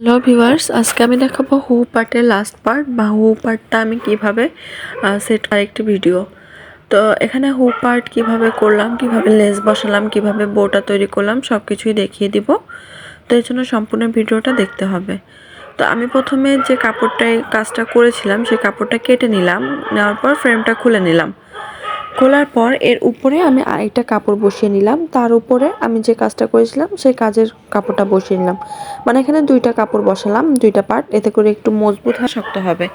Hello viewers আজকে আমি দেখাবো হু পার্টের লাস্ট পার্ট বা হু পার্টটা আমি কীভাবে সেট করার একটি ভিডিও তো এখানে হু পার্ট কীভাবে করলাম, কীভাবে লেস বসালাম, কীভাবে বোটা তৈরি করলাম সব কিছুই দেখিয়ে দিব। তো এর জন্য সম্পূর্ণ ভিডিওটা দেখতে হবে। তো আমি প্রথমে যে কাপড়টায় কাজটা করেছিলাম, সেই কাপড়টা কেটে নিলাম। নেওয়ার পর ফ্রেমটা খুলে নিলাম। খোলার পর এর উপরে আমি আরেকটা কাপড় বসিয়ে নিলাম। তার উপরে আমি যে কাজটা করেছিলাম, সেই কাজের কাপড়টা বসিয়ে নিলাম। মানে এখানে দুইটা কাপড় বসালাম, দুইটা পার্ট এতে করে একটু মজবুত হয় শক্ত হবে।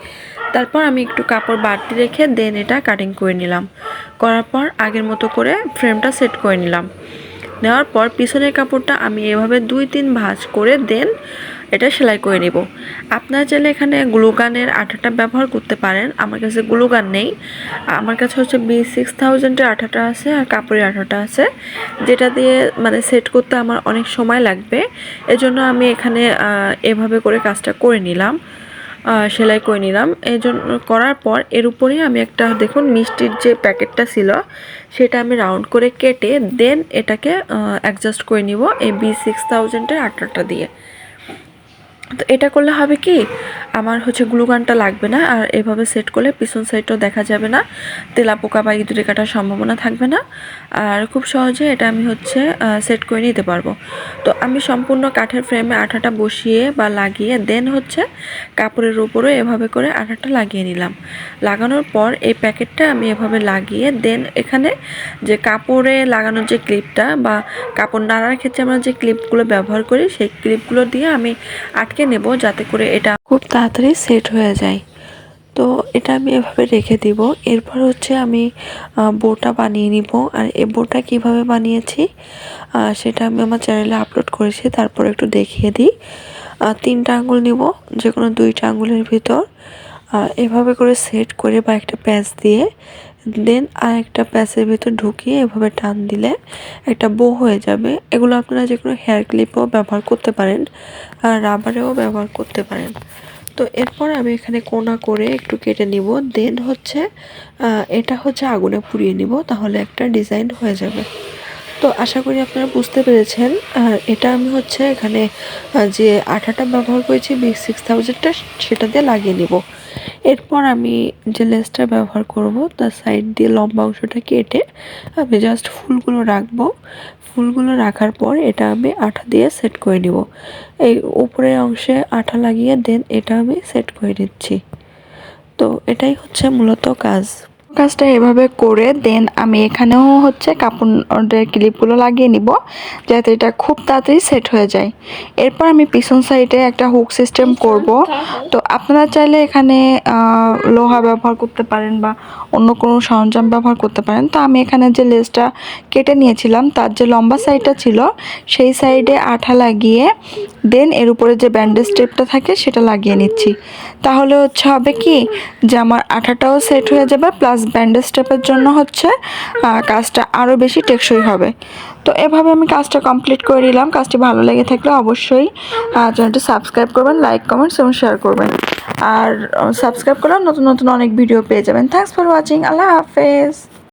তারপর আমি একটু কাপড় বাড়তি রেখে দেন এটা কাটিং করে নিলাম। করার পর আগের মতো করে ফ্রেমটা সেট করে নিলাম। নেওয়ার পর পিছনের কাপড়টা আমি এভাবে দুই তিন ভাঁজ করে দেন এটা সেলাই করে নেব। আপনারা চাইলে এখানে গ্লুগানের আঠাটা ব্যবহার করতে পারেন। আমার কাছে গ্লুগান নেই। আমার কাছে হচ্ছে বি সিক্স থাউজেন্ডের আঠাটা আছে আর কাপড়ের আঠাটা আছে। যেটা দিয়ে মানে সেট করতে আমার অনেক সময় লাগবে। এজন্য আমি এখানে এভাবে করে কাজটা করে নিলাম। সেলাই করে নিলাম। এই জন্য করার পর এর উপরে আমি একটা দেখুন মিষ্টির যে প্যাকেটটা ছিল, সেটা আমি রাউন্ড করে কেটে দেন এটাকে অ্যাডজাস্ট করে নিব এই বি সিক্স থাউজেন্ডের আটাটা দিয়ে। তো এটা করলে হবে কি? আমার হচ্ছে গ্লুগানটা লাগবে না, আর এভাবে সেট করলে পিছন সাইডটাও দেখা যাবে না। তেলা পোকা বা ইঁদুরে কাটার সম্ভাবনা থাকবে না। আর খুব সহজে এটা আমি হচ্ছে সেট করে নিতে পারব। তো আমি সম্পূর্ণ কাঠের ফ্রেমে আঠাটা বসিয়ে বা লাগিয়ে দেন হচ্ছে কাপড়ের উপরে এভাবে করে আঠাটা লাগিয়ে নিলাম। লাগানোর পর এই প্যাকেটটা আমি এভাবে লাগিয়ে দেন এখানে যে কাপড়ে লাগানোর যে ক্লিপটা বা কাপড় নাড়ার ক্ষেত্রে আমরা যে ক্লিপগুলো ব্যবহার করি, সেই ক্লিপগুলো দিয়ে আমি আটকে নেব যাতে করে এটা খুব তাড়াতাড়ি সেট হয়ে যায়। তো এটা আমি এভাবে রেখে দিব। এরপর হচ্ছে আমি বোটা বানিয়ে নিব। আর এ বোটা কীভাবে বানিয়েছি সেটা আমি আমার চ্যানেলে আপলোড করেছি। তারপর একটু দেখিয়ে দিই। তিনটা আঙুল নিব যে কোনো দুইটা আঙুলের ভিতর। এভাবে করে সেট করে বা একটা প্যাঁচ দিয়ে দেন আর একটা প্যাচের ভিতর ঢুকিয়ে এভাবে টান দিলে একটা বো হয়ে যাবে। এগুলো আপনারা যে কোনো হেয়ার ক্লিপও ব্যবহার করতে পারেন আর রাবারেও ব্যবহার করতে পারেন। তো এরপর আমি এখানে কোনা করে একটু কেটে নিব। দেন হচ্ছে এটা হচ্ছে আগুনে পুড়িয়ে নিব, তাহলে একটা ডিজাইন হয়ে যাবে। তো আশা করি আপনারা বুঝতে পেরেছেন। এটা আমি হচ্ছে এখানে যে আঠাটা ব্যবহার করেছি বি সিক্স থাউজেন্ডটা সেটা দিয়ে লাগিয়ে নিব। এরপর আমি যে লেসটা ব্যবহার করব, তার সাইড দিয়ে লম্বা অংশটা কেটে আমি জাস্ট ফুলগুলো রাখব। ফুলগুলো রাখার পর এটা আমি আঠা দিয়ে সেট করে নিব। এই উপরের অংশে আঠা লাগিয়ে দেন, এটা আমি সেট করে নিচ্ছি। তো এটাই হচ্ছে মূলত কাজ। কাজটা এভাবে করে দেন আমি এখানেও হচ্ছে কাপড়ের ক্লিপগুলো লাগিয়ে নিব যাতে এটা খুব তাড়াতাড়ি সেট হয়ে যায়। এরপর আমি পিছন সাইডে একটা হুক সিস্টেম করব। তো আপনারা চাইলে এখানে লোহা ব্যবহার করতে পারেন বা অন্য কোনো সরঞ্জাম ব্যবহার করতে পারেন। তো আমি এখানে যে লেসটা কেটে নিয়েছিলাম তার যে লম্বা সাইডটা ছিল সেই সাইডে আঠা লাগিয়ে দেন এর উপরে যে ব্যান্ডেজ টেপটা থাকে সেটা লাগিয়ে নিচ্ছি। তাহলে হচ্ছে হবে কি যে আমার আঠাটাও সেট হয়ে যাবে প্লাস ব্যান্ডেজ স্টেপের জন্য হচ্ছে কাজটা আরও বেশি টেকসই হবে। তো এভাবে আমি কাজটা কমপ্লিট করে নিলাম। কাজটি ভালো লেগে থাকলে অবশ্যই চ্যানেলটি সাবস্ক্রাইব করবেন লাইক কমেন্টস এবং শেয়ার করবেন। আর সাবস্ক্রাইব করলে নতুন নতুন অনেক ভিডিও পেয়ে যাবেন। থ্যাংকস ফর ওয়াচিং আল্লাহ হাফেজ।